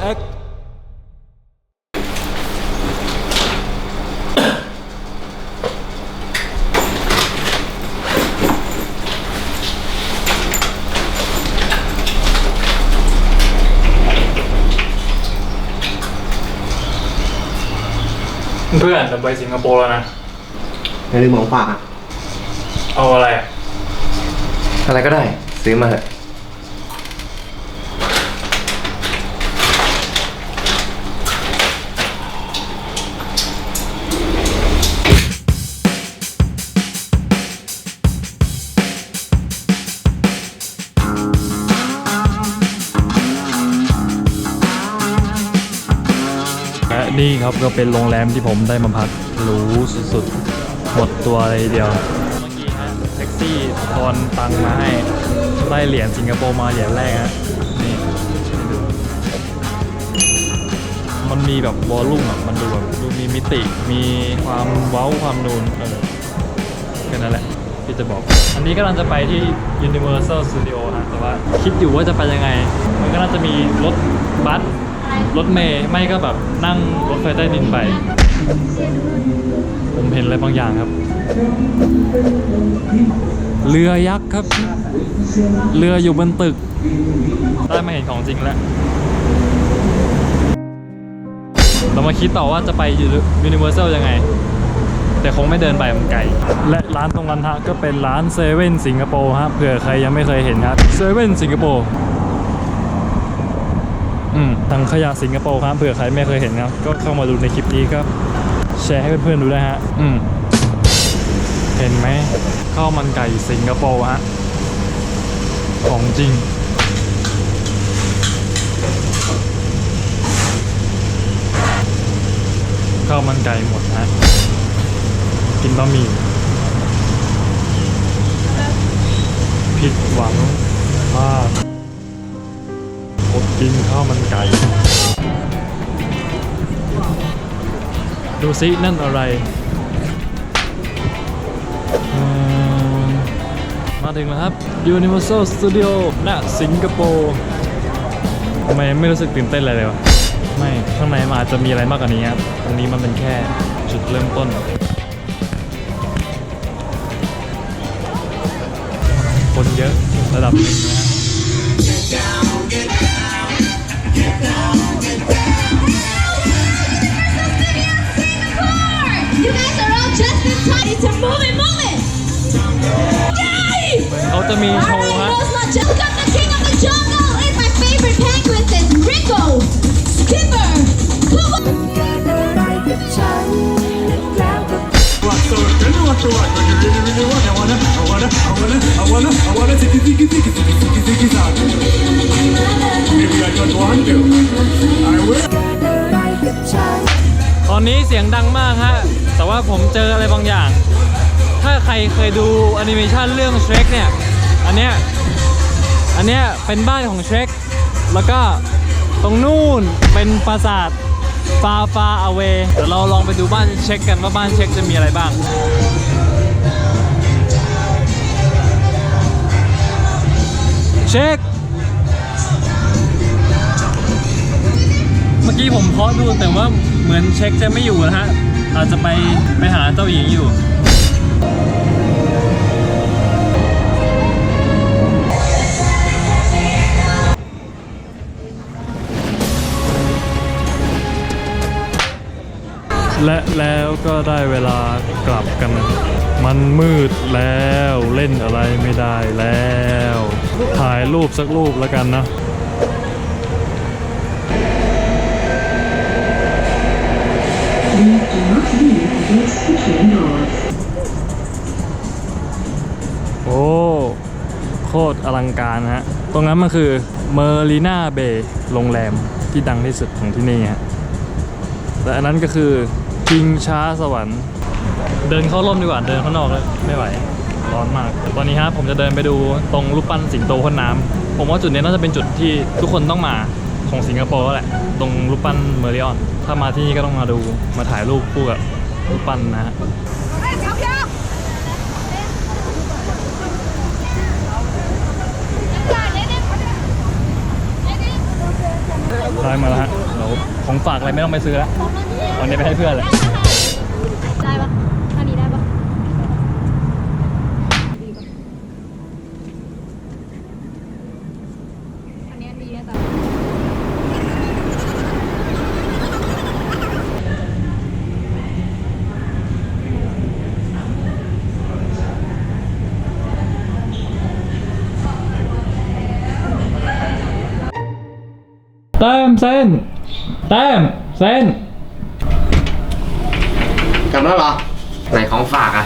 แอคเพื่อนจะไปสิงคโปร์แล้วนะ อย่าลืมของฝากอะเอาอะไรอะอะไรก็ได้ ซื้อมาเถอะ นี่ครับก็เป็นโรงแรมที่ผมได้มาพักหรูสุดๆ หมดตัวเลยเดียว เมื่อกี้ฮะแท็กซี่ทอนตังมาให้ ได้เหรียญสิงคโปร์มาเหรียญแรกฮะนี่มันมีแบบวอลลุ่มอะ มันดูแบบดูมีมิติ มีความเว้าความนูนเออแค่นั้นแหละที่จะบอก อันนี้กำลังจะไปที่ Universal Studio ฮะแต่ว่าคิดอยู่ว่าจะไปยังไง มันก็น่าจะมีรถบัส รถเมย์ไม่ก็แบบนั่งรถไฟใต้ดินไป ผมเห็นอะไรบางอย่างครับ เรือยักษ์ครับ เรืออยู่บนตึก ได้มาเห็นของจริงแล้ว เรามาคิดต่อว่าจะไปยูนิเวอร์แซลยังไง แต่คงไม่เดินไปมันไกล และร้านตรงนั้นฮะก็เป็นร้านเซเว่นสิงคโปร์ฮะเผื่อใครยังไม่เคยเห็นครับเซเว่นสิงคโปร์ ถังขยะสิงคโปร์ครับเผื่อใครไม่เคยเห็นครับ ก็เข้ามาดูในคลิปนี้ก็แชร์ให้เพื่อนๆดูได้ฮะอืมเห็นไหมข้าวมันไก่สิงคโปร์ฮะของจริงข้าวมันไก่หมดฮะกินบะหมี่ผิดหวังมาก ผมกินข้าวมันไก่ ดูซินั่นอะไร มาถึงแล้วครับ Universal Studio ณสิงคโปร์ทำไมไม่รู้สึกตื่นเต้นอะไรเลยวะ ไม่ ข้างในมันอาจจะมีอะไรมากกว่านี้ครับ ตรงนี้มันเป็นแค่จุดเริ่มต้น คนเยอะระดับหนึ่งนะ all just in time. It's a moving moment. Yay! เขาจะมีโช Alright, ว์ฮะ those not just got the king of the jungle. It's my favorite penguins. It's Rico, Skipper, Kubo. ตอนนี้เสียงดังมากฮะแต่ ว่าผมเจออะไรบางอย่าง ถ้าใครเคยดูแอนิเมชันเรื่อง Shrek เนี่ย อันเนี้ย อันเนี้ยเป็นบ้านของ Shrek แล้วก็ตรงนู่นเป็นปราสาทฟาฟาอเวเดี๋ยวเราลองไปดูบ้านเช็คกันว่าบ้านเช็คจะมีอะไรบ้างเช็คเมื่อกี้ผมเคาะดูแต่ว่าเหมือนเช็คจะไม่อยู่นะฮะ อาจจะไปไปหาเจ้าหญิงอยู่และแล้วก็ได้เวลากลับกัน มันมืดแล้วเล่นอะไรไม่ได้แล้ว ถ่ายรูปสักรูปแล้วกันนะ โอ้ โคตรอลังการฮะ ตรงนั้นมันคือเมอร์ลีนาเบย์โรงแรมที่ดังที่สุดของที่นี่ฮะและอันนั้นก็คือจิงช้าสวรรค์ เดินเข้าร่มดีกว่า เดินข้างนอกแล้วไม่ไหว ร้อนมาก ตอนนี้ฮะผมจะเดินไปดูตรงรูปปั้นสิงโตพ่นน้ำผมว่าจุดนี้น่าจะเป็นจุดที่ทุกคนต้องมา ของสิงคโปร์แหละ ตรงรูปปั้นเมอริออน ถ้ามาที่นี่ก็ต้องมาดู มาถ่ายรูปคู่กับรูปปั้นนะฮะได้มาแล้วฮะเราของฝากอะไรไม่ต้องไปซื้อแล้วเอานี้ไปให้เพื่อนเลย เติมเส้นเติมเส้น กลัด้วเหรอไหนของฝากอะ